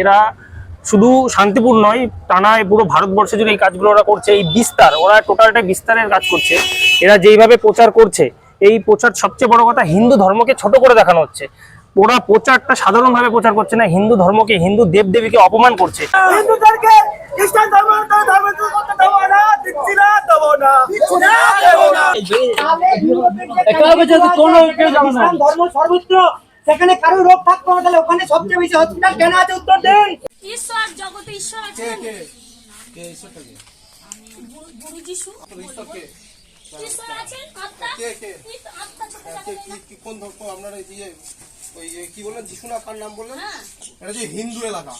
এরা শুধু শান্তিপুর নয় টানায় পুরো ভারতবর্ষে জুড়ে এই কাজগুলো ওরা করছে। এই বিস্তার ওরা টোটালটা বিস্তারের কাজ করছে। এরা যেইভাবে প্রচার করছে এই প্রচার সবচেয়ে বড় কথা হিন্দু ধর্মকে ছোট করে দেখানো হচ্ছে। ওরা প্রচারটা সাধারণভাবে প্রচার করছে না হিন্দু ধর্মকে হিন্দু দেবদেবীকে অপমান করছে। হিন্দুদেরকে খ্রিস্টান ধর্ম সর্বত্র সেখানে কারও রোগ থাকতো না তাহলে ওখানে সবচেয়ে বেশি হসপিটাল কেন আছে? উত্তর দিন। ঈশ্বর জগতে ঈশ্বর আছেন। গু- গুরু যিশু ঈশ্বর আছেন? আত্মা? কিন্তু আত্মা চোখে দেখা যায় না। কি- কি- কোন ধর্ম? আপনার এই যে ওই কি বললেন? যিশু না কার নাম বললেন? হ্যাঁ। এটা যে হিন্দু এলাকা।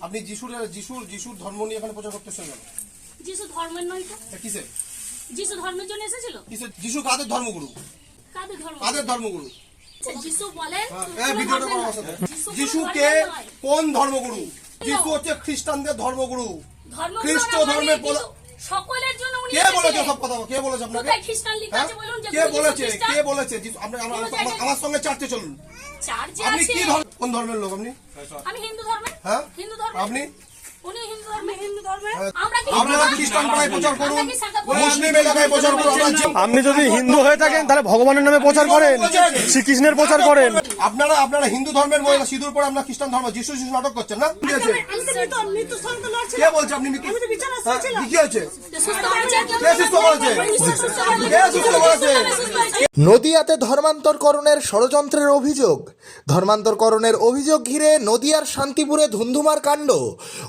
আপনি যিশুর যিশুর যিশুর ধর্ম নিয়ে এখানে প্রচার করতেছেন কেন? যিশু ধর্মের নয় তো? কিসের? যিশু ধর্মের জন্য এসেছিল? কিসের? যিশু কাদের ধর্মগুরু? কাদের ধর্ম? কাদের ধর্মগুরু? বলেন হ্যাঁ, ধর্মের কোনো যিশুকে কোন ধর্মগুরু? যিশু হচ্ছে খ্রিস্টানদের ধর্মগুরু। খ্রিস্ট ধর্মের সকলের জন্য উনি কে বলেছে সব কথা? কে বলেছে আপনাকে? খ্রিস্টান লেখা হ্যাঁ? আছে বলুন যে কে বলেছে? কে বলেছে? আপনি আমার- সঙ্গে চার্চে চলুন। চার্চে আপনি কি ধর্ম কোন ধর্মের লোক আপনি? আমি হিন্দু ধর্মের? হ্যাঁ? হিন্দু ধর্মের? আপনি? উনি হিন্দু ধর্মের হিন্দু ধর্মের আমরা কি আপনারা খ্রিস্টান পাড়ায় প্রচার করুন আমরা কি শাখা পড়ি? মুসলিম এলাকায় প্রচার করুন আপনি যদি হিন্দু হয়ে থাকেন তাহলে ভগবানের নামে প্রচার করেন শ্রীকৃষ্ণের প্রচার করেন। আপনারা আপনারা হিন্দু ধর্মের মহিলা সিঁদুর পরে আমরা খ্রিস্টান ধর্ম যিশু যিশু নাটক করছেন না? কি হয়েছে কে বলছে আপনি মৃত্যু? হ্যাঁ, কি হয়েছে। নদিয়াতে ধর্মান্তরকরণের ষড়যন্ত্রের অভিযোগ। ধর্মান্তরকরণের অভিযোগ ঘিরে নদিয়ার শান্তিপুরে ধুন্ধুমার কাণ্ড।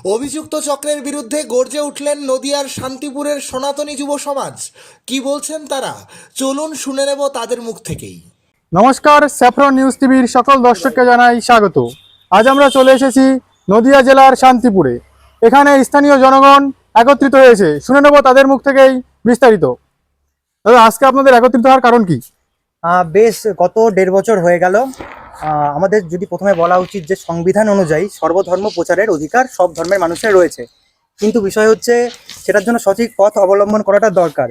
অভিযুক্ত চক্রের বিরুদ্ধে গর্জে উঠলেন নদিয়ার শান্তিপুরের সনাতনী যুব সমাজ। কি বলছেন তারা? চলুন শুনে নেব তাদের মুখ থেকেই। নমস্কার, স্যাফরন নিউজ টিভির সকল দর্শককে জানাই স্বাগত। আজ আমরা চলে এসেছি নদিয়া জেলার শান্তিপুরে। এখানে স্থানীয় জনগণ একত্রিত হয়েছে। শুনে নেব তাদের মুখ থেকেই বিস্তারিত। দাদা আজকে আপনাদের একত্রিত হওয়ার কারণ কি? বেশ গত দেড় বছর হয়ে গেল। আমাদের যদি প্রথমে বলা উচিত যে সংবিধান অনুযায়ী সর্বধর্ম প্রচারের অধিকার সব ধর্মের মানুষের রয়েছে। কিন্তু বিষয় হচ্ছে সেটার জন্য সঠিক পথ অবলম্বন করাটা দরকার।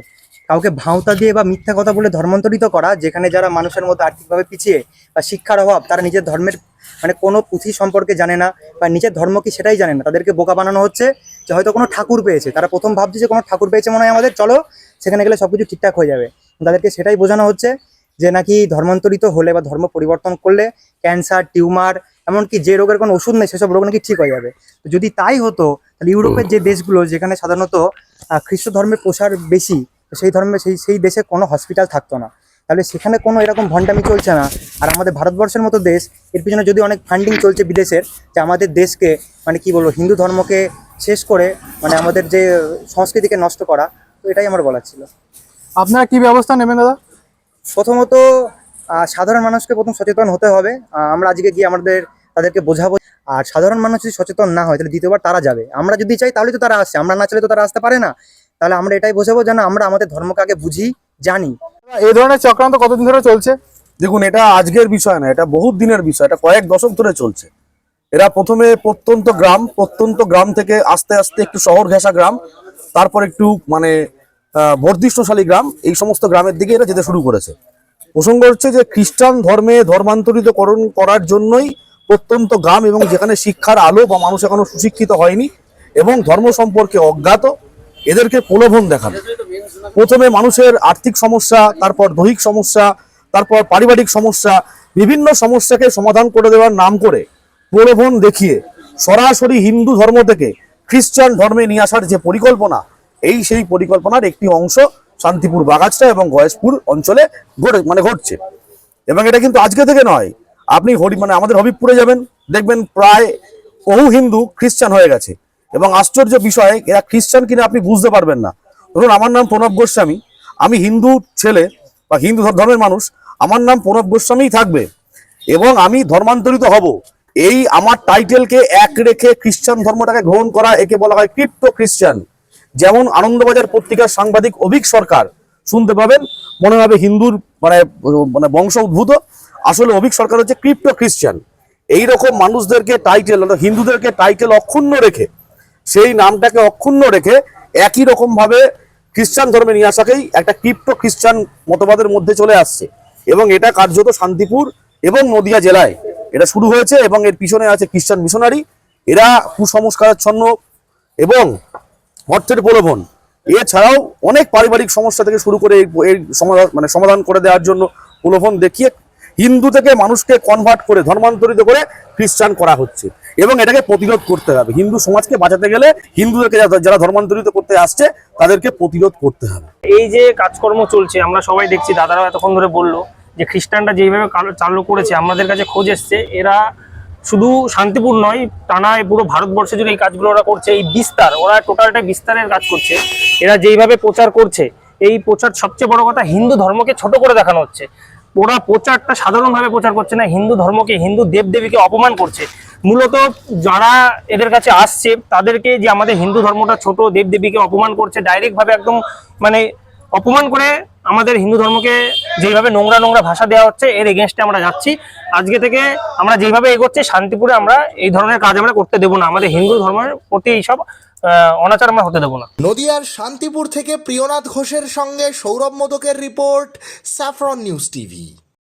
কাউকে ভাঁওতা দিয়ে বা মিথ্যা কথা বলে ধর্মান্তরিত করা, যেখানে যারা মানুষের মধ্যে আর্থিকভাবে পিছিয়ে বা শিক্ষার অভাব, তারা নিজের ধর্মের মানে কোনো পুঁথি সম্পর্কে জানে না বা নিজের ধর্ম কি সেটাই জানে না। তাদেরকে বোকা বানানো হচ্ছে যে হয়তো কোনো ঠাকুর পেয়েছে। তারা প্রথম ভাবছে যে কোনো ঠাকুর পেয়েছে মনে হয় আমাদের, চলো সেখানে গেলে সবকিছু ঠিকঠাক হয়ে যাবে। তাদেরকে সেটাই বোঝানো হচ্ছে যে নাকি ধর্মান্তরিত হলে বা ধর্ম পরিবর্তন করলে ক্যান্সার, টিউমার, এমনকি যে রোগের কোনো ওষুধ নেই, সেসব রোগ নাকি ঠিক হয়ে যাবে। তো যদি তাই হতো, তাহলে ইউরোপের যে দেশগুলো, যেখানে সাধারণত খ্রিস্ট ধর্মের প্রসার বেশি সেই ধর্মে সেই সেই দেশে কোনো হসপিটাল থাকতো না। তাহলে সেখানে কোনো এরকম ভণ্ডামি চলছে না। আর আমাদের ভারতবর্ষের মতো দেশ এর পিছনে যদি অনেক ফান্ডিং চলছে বিদেশের যে আমাদের দেশকে মানে কি বলব হিন্দু ধর্মকে শেষ করে মানে আমাদের যে সংস্কৃতিকে নষ্ট করা তো এটাই আমার বলার ছিল। আপনারা কি ব্যবস্থা নেবেন দাদা? প্রথমত সাধারণ মানুষকে প্রথম সচেতন হতে হবে। আমরা আজকে গিয়ে আমাদের তাদেরকে বোঝাবো। আর সাধারণ মানুষ যদি সচেতন না হয় তাহলে দ্বিতীয়বার তারা যাবে। আমরা যদি চাই তাহলে তো তারা আসছে। আমরা না চাইলে তো তারা আসতে পারে না। তাহলে আমরা এটাই বোঝাবো যেন আমরা আমাদের ধর্মকে বুঝি জানি। এই ধরনের চক্রান্ত কতদিন ধরে চলছে? দেখুন এটা আজকের বিষয় না এটা বহুত দিনের বিষয় এটা কয়েক দশক ধরে চলছে। এরা প্রথমে প্রত্যন্ত গ্রাম প্রত্যন্ত গ্রাম থেকে আস্তে আস্তে একটু শহর ঘেঁষা গ্রাম তারপর একটু মানে আহ, বর্ধিষ্ণুশালী গ্রাম এই সমস্ত গ্রামের দিকে এরা যেতে শুরু করেছে। প্রসঙ্গ হচ্ছে যে খ্রিস্টান ধর্মে ধর্মান্তরিতকরণ করার জন্যই প্রত্যন্ত গ্রাম এবং যেখানে শিক্ষার আলো বা মানুষ এখনও সুশিক্ষিত হয়নি এবং ধর্ম সম্পর্কে অজ্ঞাত এদেরকে প্রলোভন দেখানো প্রথমে মানুষের আর্থিক সমস্যা, তারপর দৈহিক সমস্যা, তারপর পারিবারিক সমস্যা, বিভিন্ন সমস্যাকে সমাধান করে দেওয়ার নাম করে প্রলোভন দেখিয়ে সরাসরি হিন্দু ধর্ম থেকে খ্রিস্টান ধর্মে নিয়ে আসার যে পরিকল্পনা, এই সেই পরিকল্পনার একটি অংশ শান্তিপুর বাগাছটা এবং গয়েশপুর অঞ্চলে ঘটে মানে ঘটছে। এবং এটা কিন্তু আজকে থেকে নয়। আপনি হরি মানে আমাদের হবিবপুরে যাবেন, দেখবেন প্রায় বহু হিন্দু খ্রিস্টান হয়ে গেছে। এবং আশ্চর্য বিষয়, এরা খ্রিস্টান কিনা আপনি বুঝতে পারবেন না। ধরুন, আমার নাম প্রণব গোস্বামী, আমি হিন্দু ছেলে বা হিন্দু ধর্মের মানুষ, আমার নাম প্রণব গোস্বামীই থাকবে এবং আমি ধর্মান্তরিত হব। এই আমার টাইটেলকে এক রেখে খ্রিস্টান ধর্মটাকে গ্রহণ করা একে বলা হয় ক্রিপ্টো খ্রিস্টান। যেমন আনন্দবাজার পত্রিকার সাংবাদিক অভিক সরকার, শুনতে পাবেন, মনে হবে হিন্দুর মানে মানে বংশ উদ্ভূত আসলে অভিক সরকার হচ্ছে ক্রিপ্টো খ্রিস্টান। এই রকম মানুষদেরকে টাইটেল হিন্দুদেরকে টাইটেল অক্ষুণ্ণ রেখে সেই নামটাকে অক্ষুণ্ণ রেখে একই রকম ভাবে খ্রিস্টান ধর্মে নিয়ে আসাকেই একটা ক্রিপ্টো খ্রিস্টান মতবাদের মধ্যে চলে আসছে। এবং এটা কার্যত শান্তিপুর এবং নদিয়া জেলায় এটা শুরু হয়েছে এবং এর পিছনে আছে খ্রিস্টান মিশনারি, এরা কুসংস্কারাচ্ছন্ন এবং অর্থের প্রলোভন। এছাড়াও অনেক পারিবারিক সমস্যা থেকে শুরু করে এই সমাধান মানে সমাধান করে দেওয়ার জন্য প্রলোভন দেখিয়ে হিন্দু থেকে মানুষকে কনভার্ট করে, ধর্মান্তরিত করে খ্রিস্টান করা হচ্ছে। এবং এটাকে প্রতিরোধ করতে হবে। হিন্দু সমাজকে বাঁচাতে গেলে হিন্দুদেরকে যারা- ধর্মান্তরিত করতে আসছে, তাদেরকে প্রতিরোধ করতে হবে। এই যে কাজকর্ম চলছে, আমরা সবাই দেখছি, দাদারাও এতক্ষণ ধরে বলল যে খ্রিস্টানরা যেইভাবে কালো- চালু করেছে, আমাদের কাছে খোঁজ এসছে, এরা শুধু শান্তিপুর নয়, টানায় পুরো ভারতবর্ষ জুড়ে এই কাজগুলো ওরা করছে। এই বিস্তার, ওরা টোটালটা বিস্তারের কাজ করছে। এরা যেইভাবে প্রচার করছে, এই প্রচার সবচেয়ে বড় কথা হিন্দু ধর্মকে ছোট করে দেখানো হচ্ছে। ওরা প্রচারটা সাধারণভাবে প্রচার করছে না, হিন্দু ধর্মকে, হিন্দু দেবদেবীকে অপমান করছে। মূলত যারা এদের কাছে আসছে, তাদেরকে যে আমাদের হিন্দু ধর্মটা ছোট, দেবদেবীকে অপমান করছে, ডাইরেক্টভাবে একদম মানে অপমান করে আমাদের হিন্দু ধর্মকে যেভাবে নোংরা নোংরা ভাষা দেওয়া হচ্ছে, এর এগেনস্টে আমরা যাচ্ছি। আজকে থেকে আমরা যেভাবে এগোচ্ছি, শান্তিপুরে আমরা এই ধরনের কাজ আমরা করতে দেবো না। আমাদের হিন্দু ধর্মের প্রতি এইসব অনাচার আমরা হতে দেবো না। নদিয়ার শান্তিপুর থেকে প্রিয়নাথ ঘোষের সঙ্গে সৌরভ মোদকের রিপোর্ট, স্যাফরন নিউজ টিভি।